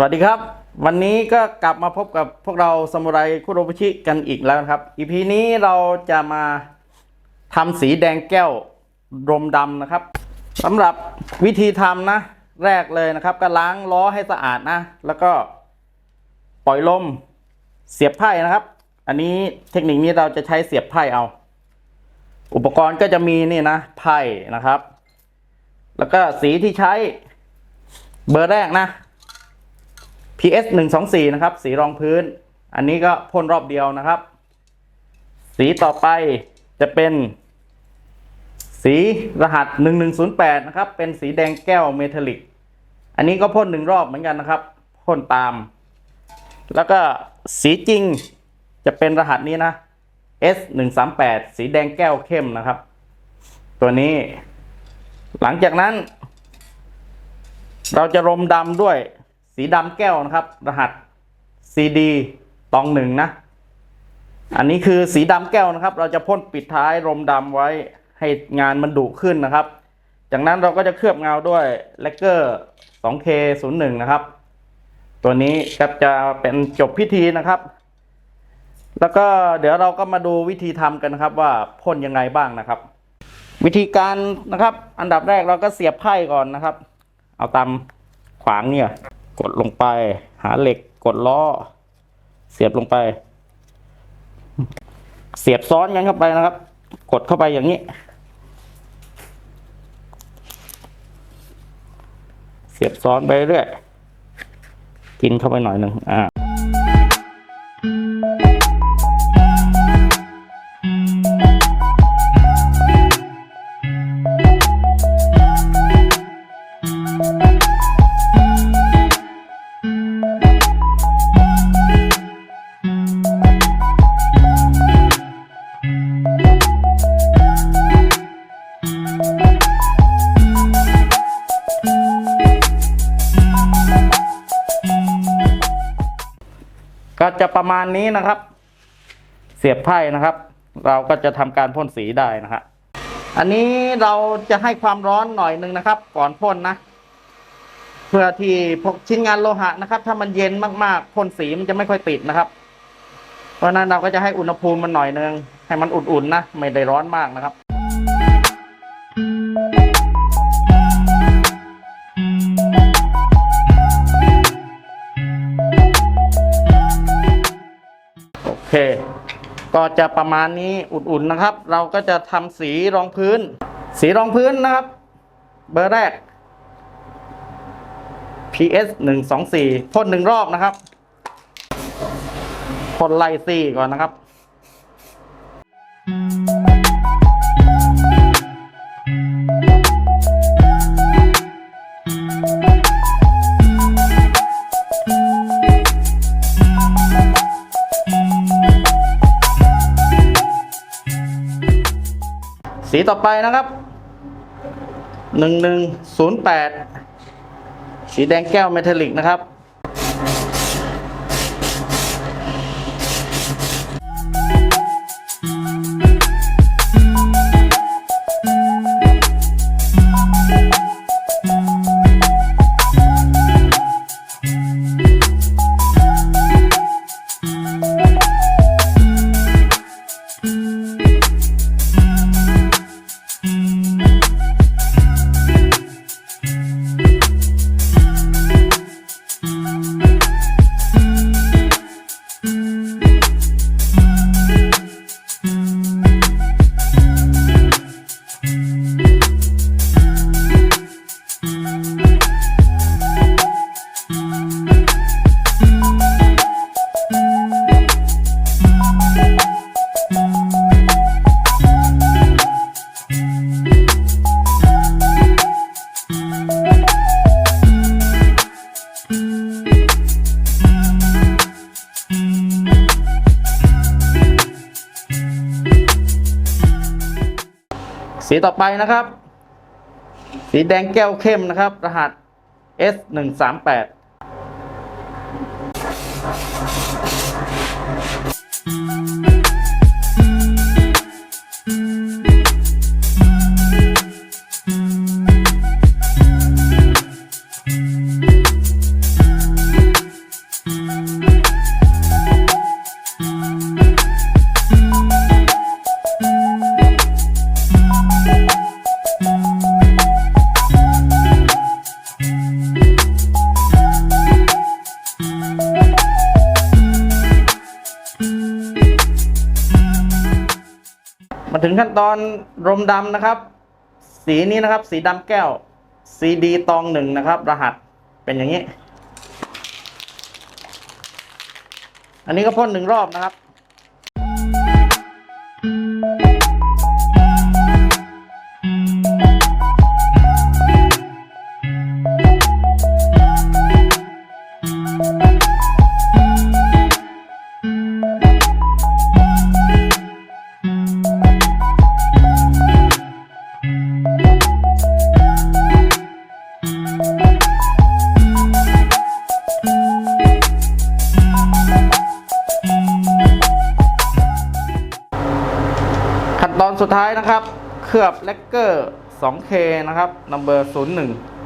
วัสดีครับ วันนี้ก็กลับมาพบกับพวกเราสมุไรคุโรบุชิกันอีกแล้วครับอีพีนี้เราจะมาทำสีแดงแก้วรมดำนะครับสำหรับวิธีทำนะ แรกเลยนะครับ ก็ล้างล้อให้สะอาดนะ แล้วก็ปล่อยลมเสียบไพ่นะครับ อันนี้เทคนิคนี้เราจะใช้เสียบไพ่เอา อุปกรณ์ก็จะมีนี่นะไพ่นะครับ แล้วก็สีที่ใช้เบอร์แรกนะ PS 1 2 4 นะครับ สีรองพื้น อันนี้ก็พ่นรอบเดียวนะครับ สีต่อไปจะเป็น สีรหัส 1108 นะครับ เป็นสีแดงแก้วเมทัลลิก อันนี้ก็พ่นหนึ่งรอบเหมือนกันนะครับ พ่นตาม แล้วก็สีจริงจะเป็นรหัสนี้นะ S 1 3 8สีแดงแก้วเข้มนะครับ ตัวนี้ หลังจากนั้น เราจะรมดำด้วย สีดำแก้วนะครับ รหัส CD ตองหนึ่งนะ อันนี้คือสีดำแก้วนะครับ เราจะพ่นปิดท้ายรมดำไว้ให้งานมันดุขึ้นนะครับ จากนั้นเราก็จะเคลือบเงาด้วยเลกเกอร์ 2K 0 1 นะครับ ตัวนี้ก็จะเป็นจบพิธีนะครับ แล้วก็เดี๋ยวเราก็มาดูวิธีทำกันนะครับ ว่าพ่นยังไงบ้างนะครับ วิธีการนะครับ อันดับแรกเราก็เสียบไพ่ก่อนนะครับ เอาตามขวางเนี่ย กดลงไป หาเหล็กกดล้อ เสียบลงไป เสียบซ้อนกันเข้าไปนะครับ กดเข้าไปอย่างนี้ เสียบซ้อนไปเรื่อยกินเข้าไปหน่อยหนึ่งอ่า จะประมาณนี้นะครับ เสียบไพ่นะครับ เราก็จะทำการพ่นสีได้นะครับอันนี้เราจะให้ความร้อนหน่อยหนึ่งนะครับ ก่อนพ่นนะ เพื่อที่พวกชิ้นงานโลหะนะครับ ถ้ามันเย็นมากๆพ่นสีมันจะไม่ค่อยติดนะครับ เพราะนั้นเราก็จะให้อุณหภูมิมันหน่อยหนึงให้มันอุ่นๆนะไม่ได้ร้อนมากนะครับ เค ก็จะประมาณนี้อุ่นๆนะครับ เราก็จะทำสีรองพื้น สีรองพื้นนะครับ เบอร์แรก PS 1 2 4พ่นหนึ่งรอบนะครับพ่นไล่ซี่ก่อนนะครับ สีต่อไปนะครับหนึ่งหนึ่งศูนย์แปดสีแดงแก้วเมทัลลิกนะครับ สีต่อไปนะครับ สีแดงแก้วเข้มนะครับ รหัส S 1 3 8 ถึงขั้นตอนรมดำนะครับ สีนี้นะครับ สีดำแก้ว CD ตองหนึ่งนะครับ รหัสเป็นอย่างนี้ อันนี้ก็พ่นหนึ่งรอบนะครับ สุดท้ายนะครับ เคลือบเลกเกอร์ 2K นะครับนัมเบอร์01